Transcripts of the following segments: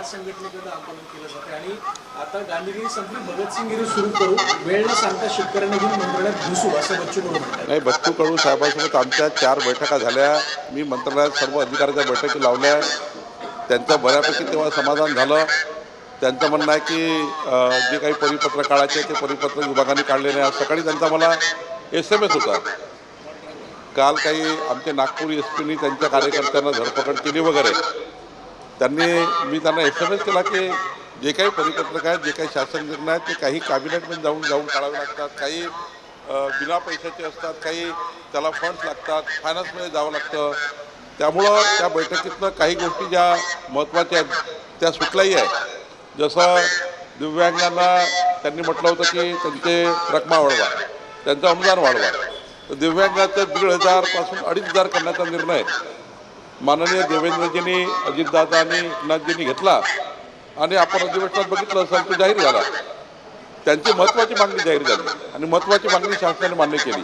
हात संघटनेकडे आंदोलन केलं जाते आणि आता गांधीगिरी संपली भगतसिंगगिरी सुरू करू वेळ न सांगता शेतकऱ्यांना घेऊन मंत्रालयात घुसू असं बच्चू कडू म्हणतात. नाही बच्चू कडू साहेबांसोबत आमच्या चार बैठका झाल्या. मी मंत्रालयात सर्व अधिकाऱ्याच्या बैठकी लावल्या. त्यांचं बऱ्यापैकी तेव्हा समाधान झालं. त्यांचं म्हणणं आहे की जे काही परिपत्र काढायचे ते परिपत्र विभागाने काढले नाही सकाळी त्यांचा मला एस एम एस होता. काल काही आमच्या नागपूर एस पीनी त्यांच्या कार्यकर्त्यांना धरपकड केली वगैरे. त्यांनी मी त्यांना एस एम एस केला की जे काही परिपत्रक आहेत जे काही शासन निर्णय आहेत ते काही कॅबिनेटमध्ये जाऊन जाऊन काढावे लागतात. काही बिना पैशाचे असतात काही त्याला फंड्स लागतात फायनान्समध्ये जावं लागतं. त्यामुळं त्या बैठकीतनं काही गोष्टी ज्या महत्त्वाच्या आहेत त्या सुटल्याही आहेत. जसं दिव्यांगांना त्यांनी म्हटलं होतं की त्यांचे रकमा वाढवा त्यांचं अनुदान वाढवा. तर दिव्यांगाचं दीड हजारपासून अडीच हजार करण्याचा निर्णय माननीय देवेंद्रजींनी अजितदादांनी एकनाथजींनी घेतला आणि आपण अधिवेशनात बघितलं असेल तो जाहीर झाला. त्यांची महत्त्वाची मागणी जाहीर झाली आणि महत्त्वाची मागणी शासनाने मान्य केली.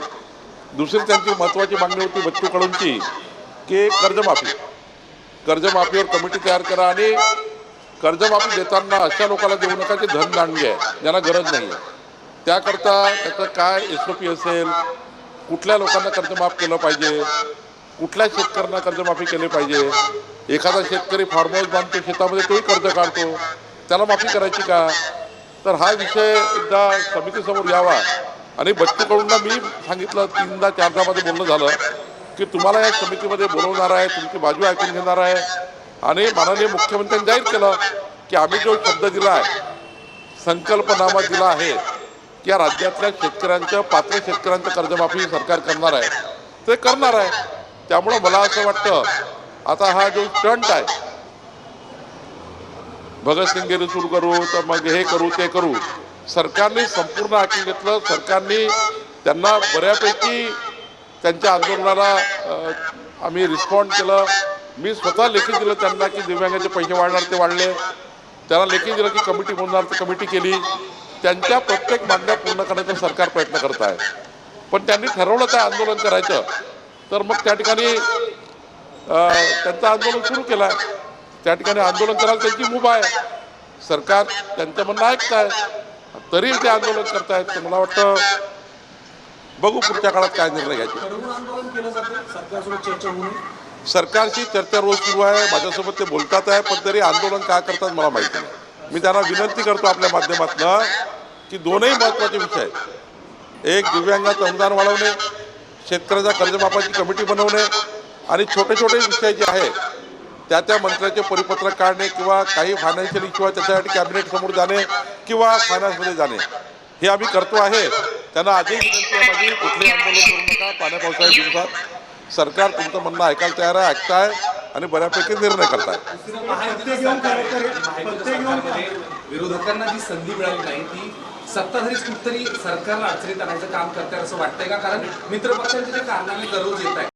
दुसरी त्यांची महत्त्वाची मागणी होती बच्चू कडूंची की कर्जमाफी. कर्जमाफीवर कमिटी तयार करा आणि कर्जमाफी देताना अशा लोकांना देऊ नका जे धन दांडगे आहे ज्यांना गरज नाही आहे. त्याकरता त्याचं काय एस ओ पी असेल कुठल्या लोकांना कर्जमाफ केलं पाहिजे कुठल्या शेतकऱ्यांना कर्जमाफी केली पाहिजे? एखादा शेतकरी फार्म हाऊस बांधतो शेतामध्ये तोही कर्ज काढतो. त्याला माफी करायची का? तर हा विषय एकदा समितीसमोर यावा. आणि बच्चूकडूंना मी सांगितलं तीनदा चारदामध्ये बोलणं झालं की तुम्हाला या समितीमध्ये बोलवणार आहे तुमची बाजू ऐकून घेणार आहे. आणि माननीय मुख्यमंत्र्यांनी जाहीर केलं की आम्ही जो शब्द दिला आहे संकल्पनामा दिला आहे की या राज्यातल्या शेतकऱ्यांच्या पात्र शेतकऱ्यांचं कर्जमाफी सरकार करणार आहे. ते करणार आहे. त्यामुळं मला असं वाटतं आता हा जो स्टंट आहे भगतसिंगगिरी सुरू करू तर मग हे करू ते करू. सरकारने संपूर्ण आखी घेतलं सरकारने त्यांना बऱ्यापैकी त्यांच्या आंदोलनाला आम्ही रिस्पॉन्ड केलं. मी स्वतः लेखी दिलं त्यांना की दिव्यांगाचे पैसे वाढणार ते वाढले. त्यांना लेखी दिलं की कमिटी बोलणार तर कमिटी केली. त्यांच्या प्रत्येक मागण्या पूर्ण करण्याचा सरकार प्रयत्न करत आहे. पण त्यांनी ठरवलं काय आंदोलन करायचं. तर मग त्या ठिकाणी अ, त्यांचं आंदोलन सुरू केलं आहे त्या ठिकाणी आंदोलन करायला त्यांची मुभा आहे. सरकार त्यांचं म्हणणं ऐकत आहे. तरी ते आंदोलन करतायत तर मला वाटतं बघू पुढच्या काळात काय निर्णय घ्यायचे. सरकारची चर्चा रोज सुरू आहे. माझ्यासोबत ते बोलतात आहे पण तरी आंदोलन काय करतात मला माहिती नाही. मी त्यांना विनंती करतो आपल्या माध्यमातनं की दोनही महत्त्वाचे विषय आहेत. एक दिव्यांगाचं अनुदान वाढवणे शेतकऱ्याच्या कर्जमाफाची कमिटी बनवणे आणि छोटे छोटे विषय जे आहेत त्या त्या मंत्र्याचे परिपत्रक काढणे किंवा काही फायनान्शियल इश्यू आहे त्याच्यासाठी कॅबिनेट समोर जाणे किंवा फायनान्समध्ये जाणे. हे आम्ही करतो आहे. त्यांना आजही विनंती आहे माझी कुठलेही आंदोलन करू नका. पाण्या पावसाळ्या दिवसात सरकार तुमचं म्हणणं ऐकायला तयार आहे ऐकताय. आणि बऱ्यापैकी निर्णय सरकारमध्ये विरोधकांना जी संधी मिळाली नाही ती सत्ताधारीच कुठतरी सरकारला अडचणीत आणायचं काम करतात असं वाटतंय का? कारण मित्रपक्षांचे जे कारनामे दररोज येत आहेत.